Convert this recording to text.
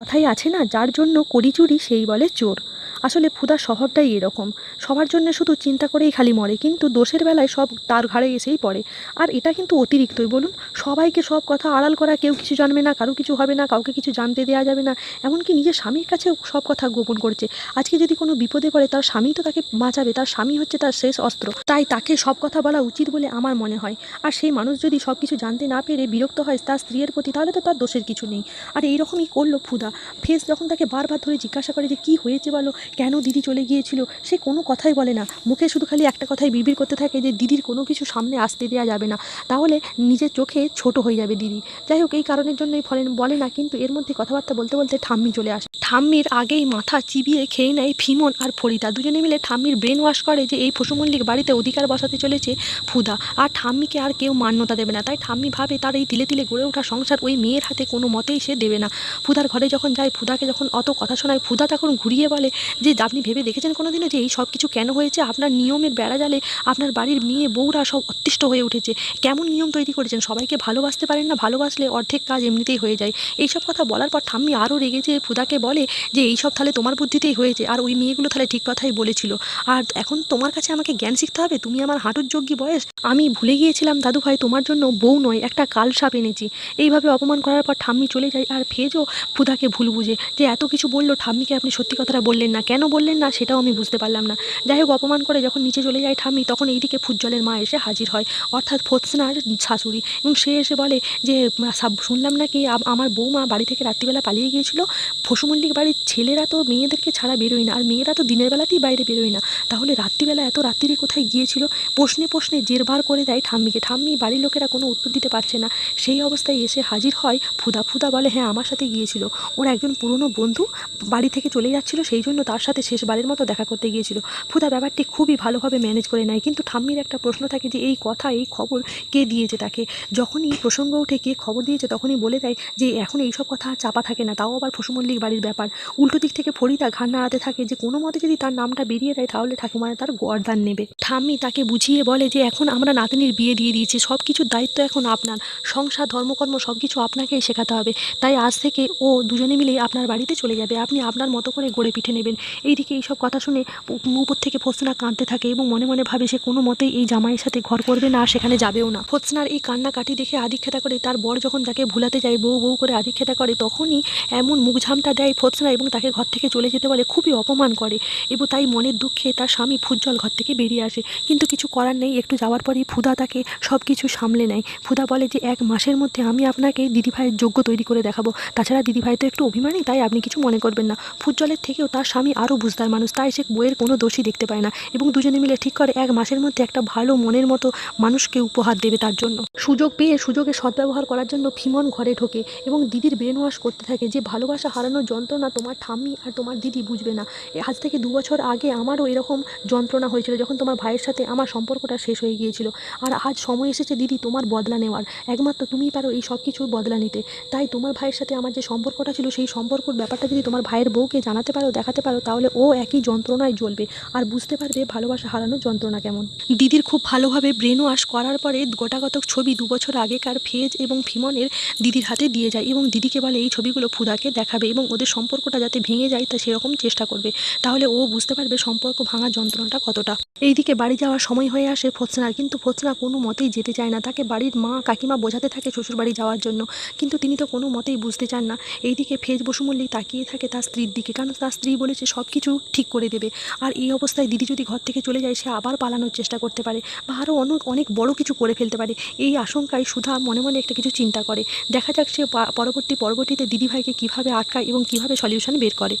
কথাই আছে না যার জন্য করি চুরি সেই বলে চোর। আসলে ফুদার স্বভাবটাই এরকম। সবার জন্য শুধু চিন্তা করেই খালি মরে, কিন্তু দোষের বেলায় সব তার ঘাড়ে এসেই পড়ে। আর এটা কিন্তু অতিরিক্তই, বলুন। সবাইকে সব কথা আড়াল করা, কেউ কিছু জানবে না, কারও কিছু হবে না, কাউকে কিছু জানতে দেওয়া যাবে না। এমনকি নিজের স্বামীর কাছেও সব কথা গোপন করছে। আজকে যদি কোনো বিপদে পড়ে, তার স্বামী তো তাকে বাঁচাবে, তার স্বামী হচ্ছে তার শেষ অস্ত্র। তাই তাকে সব কথা বলা উচিত বলে আমার মনে হয়। আর সেই মানুষ যদি সব কিছু জানতে না পেরে বিরক্ত হয় তার স্ত্রীর প্রতি, তাহলে তো তার দোষের কিছু নেই। আর এইরকমই করল ফুদা ফেস যখন তাকে বারবার ধরে জিজ্ঞাসা করে যে কী হয়েছে বলো কেন দিদি চলে গিয়েছিল? সে কোনো কথাই বলে না। মুখে শুধু খালি একটা কথাই বিড়বিড় করতে থাকে যে, দিদির কোনো কিছু সামনে আসতে দেওয়া যাবে না। তাহলে নিজের চোখে ছোট হয়ে যাবে দিদি। যাই হোক, এই কারণের জন্যই ফলেন বলে না, কিন্তু এর মধ্যে কথাবার্তা বলতে বলতে ঠাম্মি চলে আসে। ঠাম্মির আগেই মাথা চিবিয়ে খেয়ে নেয় ফিমন আর ফরিদা। দুজনে মিলে ঠাম্মির ব্রেন ওয়াশ করে যে, এই পশুমল্লিক বাড়িতে অধিকার বসাতে চলেছে ফুদা আর ঠাম্মিকে আর কেউ মান্যতা দেবে না। তাই ঠাম্মি ভাবে তার এই তিলে তিলে গড়ে ওঠা সংসার ওই মেয়ের হাতে কোনো মতেই সে দেবে না। ফুদার ঘরে যখন যায় ফুদাকে যখন অত কথা শোনায় ফুদা তখন ঘুরিয়ে বলে যে আপনি ভেবে দেখেছেন কোনো দিনও যে এই সব কিছু কেন হয়েছে? আপনার নিয়মের বেড়া জালে আপনার বাড়ির মেয়ে, বউরা সব অতিষ্ঠ হয়ে উঠেছে। কেমন নিয়ম তৈরি করেছেন? সবাইকে ভালোবাসতে পারেন না, ভালোবাসলে অর্ধেক কাজ এমনিতেই হয়ে যায়। এইসব কথা বলার পর ঠাম্মি আরও রেগে যে ফুদাকে বলে যে এইসব তাহলে তোমার বুদ্ধিতেই হয়েছে। আর ওই মেয়েগুলো তাহলে ঠিক কথাই বলেছিল। আর এখন তোমার কাছে আমাকে জ্ঞান শিখতে হবে? তুমি আমার হাঁটুর যোগ্যী বয়স? আমি ভুলে গিয়েছিলাম দাদু ভাই তোমার জন্য বউ নয়, একটা কাল সাপ এনেছি। এইভাবে অপমান করার পর ঠাম্মি চলে যায় আর ফেজও ফুদাকে ভুল বুঝে। যে এত কিছু বলল ঠাম্মিকে আপনি সত্যি কথাটা বললেন না কেন বললেন না সেটাও আমি বুঝতে পারলাম না। যাই হোক, অপমান করে যখন নিচে চলে যায় ঠাম্মি, তখন এইদিকে ফুজ্জলের মা এসে হাজির হয়। অর্থাৎ ফোৎসনার শাশুড়ি। এবং সে এসে বলে যে শুনলাম নাকি আম- আমার বৌমা বাড়ি থেকে রাত্রিবেলা পালিয়ে গিয়েছিল। ফসুমল্লিক বাড়ির ছেলেরা তো মেয়েদেরকে ছাড়া বেরোয় না। আর মেয়েরা তো দিনের বেলাতেই বাইরে বেরোয় না। তাহলে রাত্রিবেলা এত রাত্রিরে কোথায় গিয়েছিল? প্রশ্নে প্রশ্নে জেরবার করে দেয় ঠাম্মিকে। ঠাম্মি বাড়ির লোকেরা কোনো উত্তর দিতে পারছে না। সেই অবস্থায় এসে হাজির হয় ফুদা। ফুদা বলে হ্যাঁ আমার সাথে গিয়েছিল। ওর একজন পুরনো বন্ধু বাড়ি থেকে চলে যাচ্ছিল। সেই জন্য তার সাথে শেষবারের মতো দেখা করতে গিয়েছিল। ফুদা ব্যাপারটি খুবই ভালোভাবে ম্যানেজ করে নেয়, কিন্তু ঠাম্মির একটা প্রশ্ন থাকে যে, এই কথা, এই খবর কে দিয়েছে তাকে? যখনই প্রসঙ্গ ওঠে, কে খবর দিয়েছে, তখনই বলে দেয় যে, এখন এইসব কথা চাপা থাকে না, তাও আবার পশুমল্লিক বাড়ির ব্যাপার। উল্টো দিক থেকে ফরিদা ঘাড় নাড়াতে থাকে যে, কোনো মতে যদি তার নামটা বেরিয়ে দেয়, তাহলে ঠাকুমারা তার গর্দান নেবে। ঠাম্মি তাকে বুঝিয়ে বলে যে, এখন আমরা নাতনির বিয়ে দিয়ে দিয়েছি সব কিছুর দায়িত্ব এখন আপনার। সংসার, ধর্মকর্ম সব কিছু আপনাকেই শেখাতে হবে। তাই আজ থেকে ও দুজনে মিলে আপনার বাড়িতে চলে যাবে। আপনি আপনার মতো করে গড়ে পিঠে নেবেন। এইদিকে এইসব কথা শুনে উপর থেকে ফোসনা কাঁদতে থাকে এবং মনে মনে ভাবে সে কোনো মতেই এই জামাইয়ের সাথে ঘর করবে না, আর সেখানে যাবেও না। ফোসনার এই কান্নাকাটি দেখে আদিক্ষেতা করে তার বর যখন তাকে ভুলাতে যায় বউ বউ করে আদিক্ষেতা করে, তখনই এমন মুখঝামটা দেয় ফোসনা এবং তাকে ঘর থেকে চলে যেতে বলে, খুবই অপমান করে এবং তাই মনের দুঃখে তার স্বামী ফুজ্জল ঘর থেকে বেরিয়ে আসে। কিন্তু কিছু করার নেই, একটু যাওয়ার পরেই ফুদা তাকে সব কিছু সামলে নেয়। ফুদা বলে যে, এক মাসের মধ্যে আমি আপনাকে দিদিভাইয়ের যোগ্য তৈরি করে দেখাবো। তাছাড়া দিদিভাই তো একটু অভিমানী, তাই আপনি কিছু মনে করবেন না। ফুজ্জলের থেকেও তার স্বামী আরও বুঝদার মানুষ, তাই সে বইয়ের কোনো দোষী দেখতে পায় না এবং দুজনে মিলে ঠিক করে এক মাসের মধ্যে একটা ভালো মনের মতো মানুষকে উপহার দেবে তার জন্য। সুযোগ পেয়ে সুযোগে সদ্ব্যবহার করার জন্য ফিমন ঘরে ঢোকে এবং দিদির ব্রেন ওয়াশ করতে থাকে যে, ভালোবাসা হারানোর যন্ত্রণা তোমার ঠাম্মি আর তোমার দিদি বুঝবে না। আজ থেকে দু বছর আগে আমারও এরকম যন্ত্রণা হয়েছিল যখন তোমার ভাইয়ের সাথে আমার সম্পর্কটা শেষ হয়ে গিয়েছিল। আর আজ সময় এসেছে দিদি তোমার বদলা নেওয়ার। একমাত্র তুমিই পারো এই সব কিছুর বদলা নিতে। তাই তোমার ভাইয়ের সাথে আমার যে সম্পর্কটা ছিল সেই সম্পর্কর ব্যাপারটা যদি তোমার ভাইয়ের বউকে জানাতে পারো, দেখাতে পারো তাহলে ও একই যন্ত্রণায় জ্বলবে। আর বুঝতে পারবে ভালোবাসা হারানোর যন্ত্রণা কেমন। দিদির খুব ভালোভাবে ব্রেন ওয়াশ করার পরে গোটাগতক ছবি দু বছর আগেকার ফেজ এবং ফিমনের দিদির হাতে দিয়ে যায় এবং দিদিকে বলে এই ছবিগুলো ফুদাকে দেখাবে এবং ওদের সম্পর্কটা যাতে ভেঙে যায় তা সেরকম চেষ্টা করবে। তাহলে ও বুঝতে পারবে সম্পর্ক ভাঙার যন্ত্রণাটা কতটা। এইদিকে বাড়ি যাওয়ার সময় হয়ে আসে ফোৎসনার, কিন্তু ফোৎসনা কোনো মতেই যেতে চায় না। তাকে বাড়ির মা কাকিমা বোঝাতে থাকে শ্বশুর বাড়ি যাওয়ার জন্য, কিন্তু তিনি তো কোনো মতেই বুঝতে চান না। এইদিকে ফেজ বসুমল্লিক তাকিয়ে থাকে তার স্ত্রীর দিকে, কারণ তার স্ত্রী বলেছে সব কিছু ঠিক করে দেবে। আর এই অবস্থায় দিদি যদি ঘর থেকে চলে যায়, সে আবার পালানোর চেষ্টা করতে পারে বা আরও অনেক অনেক বড় কিছু করে ফেলতে পারে। এই আশঙ্কায় সুধা মনে মনে একটা কিছু চিন্তা করে। দেখা যাক সে পরবর্তী পরবর্তীতে দিদিভাইকে কীভাবে আটকায় এবং কীভাবে সলিউশন বের করে।